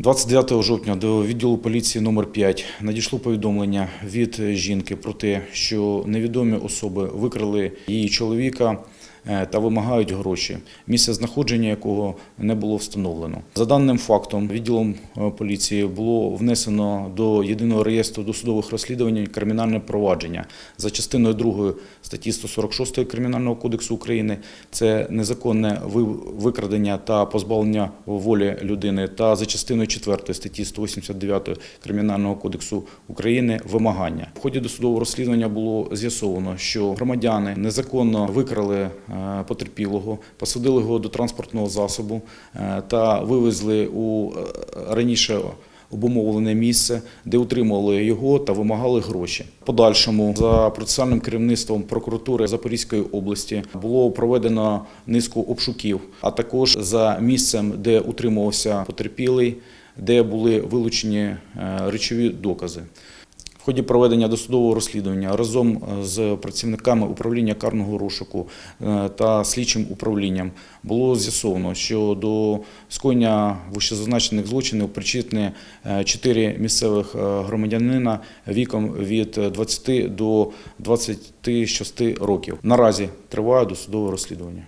29 жовтня до відділу поліції номер 5 надійшло повідомлення від жінки про те, що невідомі особи викрали її чоловіка та вимагають гроші, місце знаходження якого не було встановлено. За даним фактом, відділом е, поліції було внесено до єдиного реєстру досудових розслідувань кримінальне провадження за частиною 2 статті 146 Кримінального кодексу України. Це незаконне викрадення та позбавлення волі людини, та за частиною 4 статті 189 Кримінального кодексу України вимагання. В ході досудового розслідування було з'ясовано, що громадяни незаконно викрали е, потерпілого, посадили його до транспортного засобу е, та вивезли у е, раніше обумовлене місце, де утримували його та вимагали гроші. Подальшому за процесуальним керівництвом прокуратури Запорізької області було проведено низку обшуків, а також за місцем, де утримувався потерпілий, де були вилучені е, речові докази. В ході проведення досудового розслідування разом е, з працівниками управління карного розшуку е, та слідчим управлінням було з'ясовано, що до скоєння вищезазначених злочинів причетні е, чотири місцевих громадянина віком від 20 до 26 років. Наразі триває досудове розслідування.